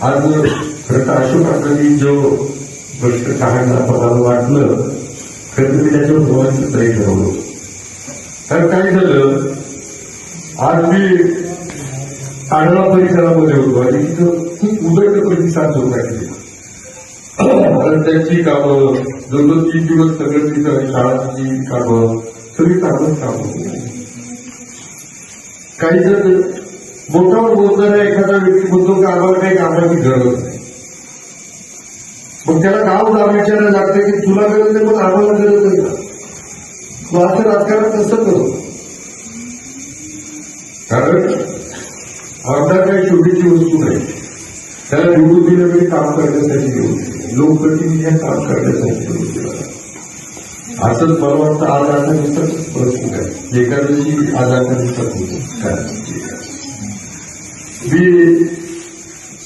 आज खरं तर अशोक काकांनी जो गोष्ट सांगायला मला वाटलं खरं तर मी त्याच्यावर बोलायचं तरी होतो तर काय झालं आज मी आढळा परिसरामध्ये होतो आणि तिथं खूप उदंड प्रतिसाद होता तिथे कारण त्यांची कामं दोन दोन तीन दिवस सगळं तिथं शाळांची कामं सगळी कामं कामं काही जर मोठ्यावर बोलणारा एखादा व्यक्ती म्हणतो की आम्हाला काही कामाची गरज नाही. मग त्याला गाव जाऊन विचारायला लागतं की तुला गरज नाही पण आम्हाला गरज नाही का मग असं राजकारण कसं करू? कारण आमदार काही छोटीची वस्तू नाही. त्याला निवडून दिलं काम करण्यासाठी निवडून लोकप्रतिनिधी हे काम करण्यासाठी निवडून दिलं. असंच मला वाटतं आज आता दिसत परिस्थिती आहे एकादशी आज आता दिसत होतो काय? मी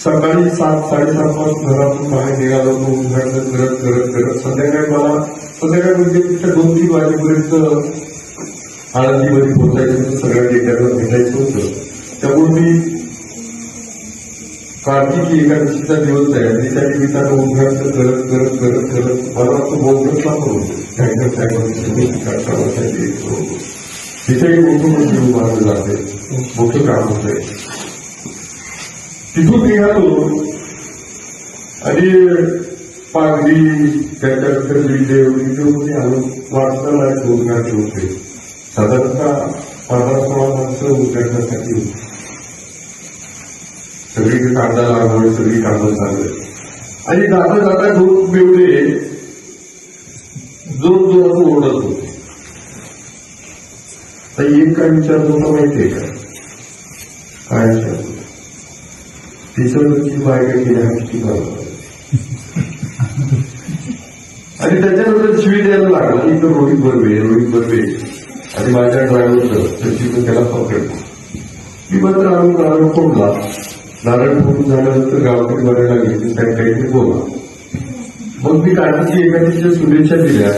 सकाळी सात साडेसात वाजता घरातून बाहेर निघालो होतो उद्घाटन करत करत करत संध्याकाळी मला संध्याकाळी म्हणजे तिथे दोन तीन वाजेपर्यंत आळंदीमध्ये पोहोचायचं सगळ्या डेट्यावर भेटायचं होतं. त्यामुळे मी कार्तिकी एकादशीचा दिवस आहे आणि त्या निमित्तानं उद्घाटन करत करत करत करत मला तो बोलत लागत. होतो टँकर टँकर तिथेही मोठं मंदिर उभारलं जाते. मोठं काम होत आहे तिथून निघालो. आणि पागडी त्याच्यानंतर विजय विदेवमध्ये आलो. वाचताना दोन घाटे होते. साधारणतः पंधरा सोळा माणसं उद्घाटनासाठी होती. सगळी कांदा लागवड सगळी कामं चालले आणि दादा दादा दोन बेवडे जोर जोरात ओढत होते. तर एक काय विचारत होता माहितीये का? काय विचारत? होता बायका केल्या किती बरोबर आणि त्याच्यानंतर शिवी द्यायला लागला. इथं रोहित बर्वे रोहित बर्वे आणि माझ्या ड्रायव्हरचं त्याची त्याला पकडलं मी मात्र आणून नारळ फोडला. नारळ फोडून झाल्यानंतर गावाकडे बघायला गेली त्यांच्याकडे बोला मग मी कार्तिकी एकादीच्या शुभेच्छा दिल्या.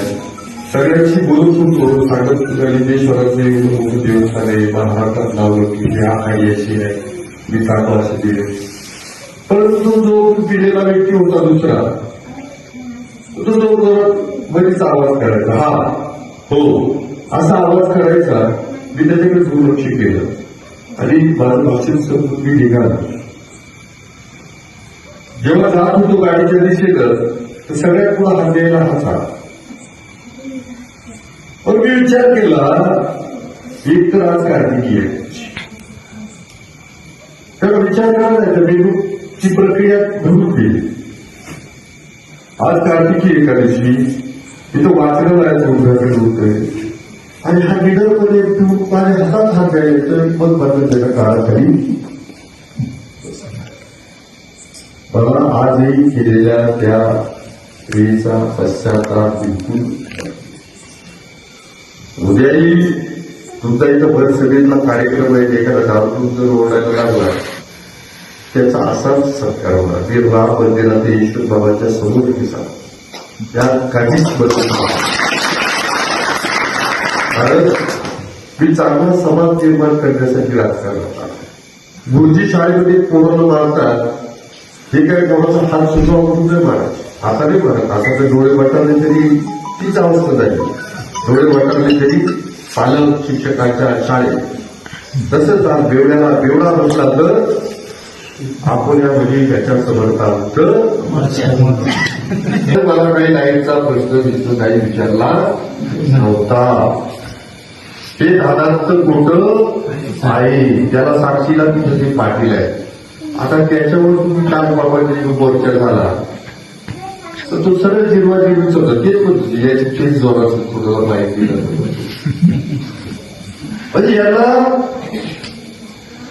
सगळ्यांशी बोलत होतो सांगत लिंगेश्वराचे मोठं देवस्थान आहे महाराष्ट्रात लावलं की हे आई अशी आहे. मी कामं असे दिले. परंतु जो पिढेला व्यक्ती होता दुसरा तो जो जोरात बरीच आवाज करायचा. हा हो असा आवाज करायचा मी त्याच्याकडे दुर्लक्ष केलं. आणि माझं भाषण समजून मी निघालो. जेव्हा जात होतो गाडीच्या दिशेनं तर सगळ्यात पुढे हात द्यायला हात पण मी विचार केला एक तर आज कार्तिकी आहे तर विचार करायचा मेंदूची प्रक्रिया घडून गेली आज कार्तिकी एकादशी तिथं वाचलं जायचं उद्घाटन होतंय आणि हा लिडरमध्ये पिऊन माझ्या हातात हात द्यायचं मग बदललेल्या काळाखाली मला आजही केलेल्या त्या वेळीचा पश्चाताप बिलकुल। उद्याही तुमचा इथं भर सगळीतला कार्यक्रम आहे एखादा दारू जर ओरडायला लागला. त्याचा असाच सत्कार होणार मी राम मंदिरात यशवंत बाबाच्या समोर दिसा त्यात काहीच बदल कारण मी चांगला समाज निर्माण करण्यासाठी राजकारण होता गुरुजी शाळेमध्ये कोणाला मारतात हे काय कोणाचा हात सुद्धा वापरून नाही मारत. आता नाही मारत. आता तर डोळे वाटाले तरी तीच अवस्था झाली. डोळे वाटाले तरी पालक शिक्षकाच्या शाळेत. तसंच आज बेवड्याला बेवडा बसला तर आपण या म्हणजे त्याच्या समर्थ आहोत. तर मला काही लाईटचा प्रश्न विष्णू काही विचारला नव्हता हे दादांत कुठं आहे? त्याला साक्षीला तिथं ते पाटील आहे आता त्याच्यावर तुम्ही काल बाबाची मोर्चा झाला? तर तो सरळ जिरवा जिरवीच होता. तेच म्हणतो याची तेच जोराचं थोडं माहिती दिलं म्हणजे याला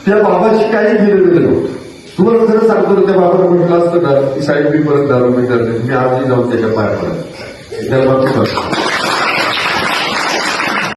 त्या बाबाशी काही देणं नव्हतं. तुम्हाला जर सांगतो त्या बाबाला म्हटलं असतं ना की साहेब मी परत दारू मी करते मी आजही जाऊन त्याच्या पाया पडत त्या बाबतीत